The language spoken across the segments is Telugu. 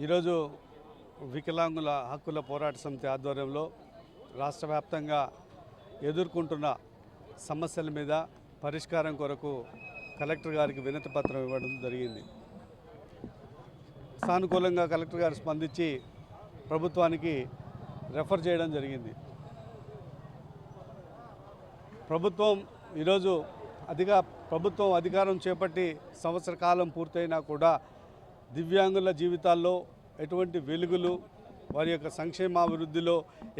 ఈరోజు వికలాంగుల హక్కుల పోరాట సమితి ఆధ్వర్యంలో రాష్ట్ర వ్యాప్తంగా ఎదుర్కొంటున్న సమస్యల మీద పరిష్కారం కొరకు కలెక్టర్ గారికి వినతి పత్రం ఇవ్వడం జరిగింది. సానుకూలంగా కలెక్టర్ గారు స్పందించి ప్రభుత్వానికి రెఫర్ చేయడం జరిగింది. ప్రభుత్వం ఈరోజు అధిక ప్రభుత్వం అధికారం చేపట్టి సంవత్సర కాలం పూర్తయినా కూడా దివ్యాంగుల జీవితాల్లో ఎటువంటి వెలుగులు వారి యొక్క సంక్షేమాభివృద్ధిలో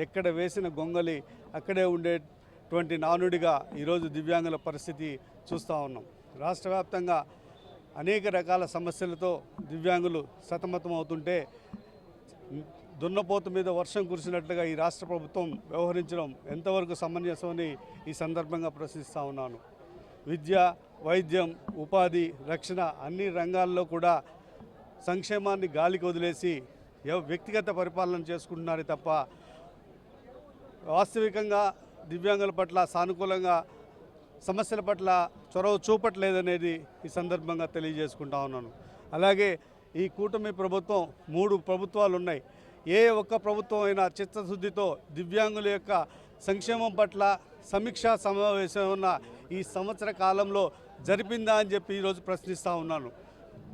ఎక్కడ వేసిన గొంగలి అక్కడే ఉండేటువంటి నానుడిగా ఈరోజు దివ్యాంగుల పరిస్థితి చూస్తూ ఉన్నాం. రాష్ట్ర వ్యాప్తంగా అనేక రకాల సమస్యలతో దివ్యాంగులు సతమతం అవుతుంటే దున్నపోతు మీద వర్షం కురిసినట్లుగా ఈ రాష్ట్ర ప్రభుత్వం వ్యవహరించడం ఎంతవరకు సమంజసమని ఈ సందర్భంగా ప్రశ్నిస్తూ ఉన్నాను. విద్య వైద్యం ఉపాధి రక్షణ అన్ని రంగాల్లో కూడా సంక్షేమాన్ని గాలికి వదిలేసి వ్యక్తిగత పరిపాలన చేసుకుంటున్నారే తప్ప వాస్తవికంగా దివ్యాంగుల పట్ల సానుకూలంగా సమస్యల పట్ల చొరవ చూపట్లేదనేది ఈ సందర్భంగా తెలియజేసుకుంటా ఉన్నాను. అలాగే ఈ కూటమి ప్రభుత్వం మూడు ప్రభుత్వాలు ఉన్నాయి ఏ ఒక్క ప్రభుత్వం అయినా చిత్తశుద్ధితో దివ్యాంగుల యొక్క సంక్షేమం పట్ల సమీక్షా సమావేశం ఉన్న ఈ సంవత్సర కాలంలో జరిపిందా అని చెప్పి ఈరోజు ప్రశ్నిస్తూ ఉన్నాను.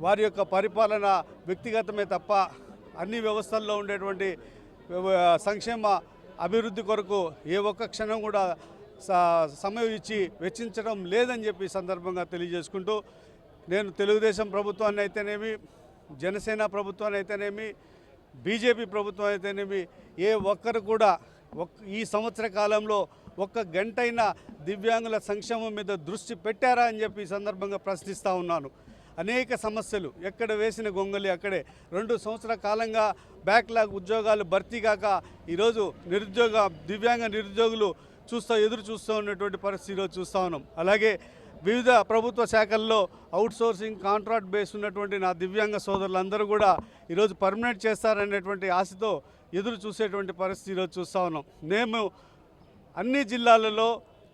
వారి యొక్క పరిపాలన వ్యక్తిగతమే తప్ప అన్ని వ్యవస్థల్లో ఉండేటువంటి సంక్షేమ అభివృద్ధి కొరకు ఏ ఒక్క క్షణం కూడా సమయం ఇచ్చి వెచ్చించడం లేదని చెప్పి సందర్భంగా తెలియజేసుకుంటూ నేను తెలుగుదేశం ప్రభుత్వాన్ని అయితేనేమి జనసేన ప్రభుత్వాన్ని అయితేనేమి బీజేపీ ప్రభుత్వం అయితేనేమి ఏ ఒక్కరు కూడా ఒక్ ఈ సంవత్సర కాలంలో ఒక్క గంటైనా దివ్యాంగుల సంక్షేమం మీద దృష్టి పెట్టారా అని చెప్పి ఈ సందర్భంగా ప్రశ్నిస్తూ ఉన్నాను. అనేక సమస్యలు. ఎక్కడ వేసిన గొంగలి అక్కడే. రెండు సంవత్సరాల కాలంగా బ్యాక్లాగ్ ఉద్యోగాలు భర్తీ కాక ఈరోజు నిరుద్యోగ దివ్యాంగ నిరుద్యోగులు చూస్తూ ఎదురు చూస్తూ ఉన్నటువంటి పరిస్థితి ఈరోజు చూస్తూ ఉన్నాం. అలాగే వివిధ ప్రభుత్వ శాఖల్లో అవుట్సోర్సింగ్ కాంట్రాక్ట్ బేస్ ఉన్నటువంటి నా దివ్యాంగ సోదరులందరూ కూడా ఈరోజు పర్మనెంట్ చేస్తారనేటువంటి ఆశతో ఎదురు చూసేటువంటి పరిస్థితి ఈరోజు చూస్తూ ఉన్నాం. మేము అన్ని జిల్లాలలో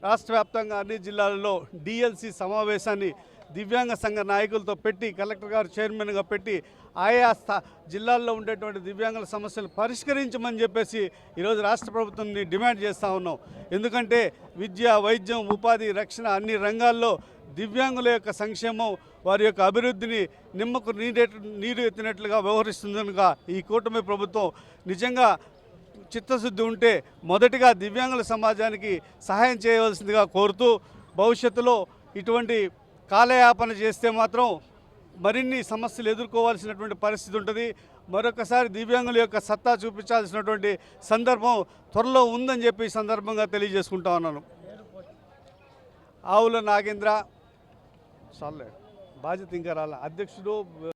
రాష్ట్ర వ్యాప్తంగా అన్ని జిల్లాలలో డిఎల్సి సమావేశాన్ని దివ్యాంగ సంఘ నాయకులతో పెట్టి కలెక్టర్ గారు చైర్మన్గా పెట్టి ఆయా స్థా జిల్లాల్లో ఉండేటువంటి దివ్యాంగుల సమస్యలు పరిష్కరించమని చెప్పేసి ఈరోజు రాష్ట్ర ప్రభుత్వాన్ని డిమాండ్ చేస్తూ ఉన్నాం. ఎందుకంటే విద్య వైద్యం ఉపాధి రక్షణ అన్ని రంగాల్లో దివ్యాంగుల యొక్క సంక్షేమం వారి యొక్క అభివృద్ధిని నిమ్మకు నీరే నీరు ఎత్తినట్లుగా వ్యవహరిస్తుందనుగా ఈ కూటమి ప్రభుత్వం నిజంగా చిత్తశుద్ధి ఉంటే మొదటిగా దివ్యాంగుల సమాజానికి సహాయం చేయవలసిందిగా కోరుతూ భవిష్యత్తులో ఇటువంటి కాలయాపన చేస్తే మాత్రం మరిన్ని సమస్యలు ఎదుర్కోవాల్సినటువంటి పరిస్థితి ఉంటుంది. మరొకసారి దివ్యాంగుల యొక్క సత్తా చూపించాల్సినటువంటి సందర్భం త్వరలో ఉందని చెప్పి సందర్భంగా తెలియజేసుకుంటా ఉన్నాను. ఆవుల నాగేంద్ర చాలే బాధ్యత ఇంకా రాల. అధ్యక్షుడు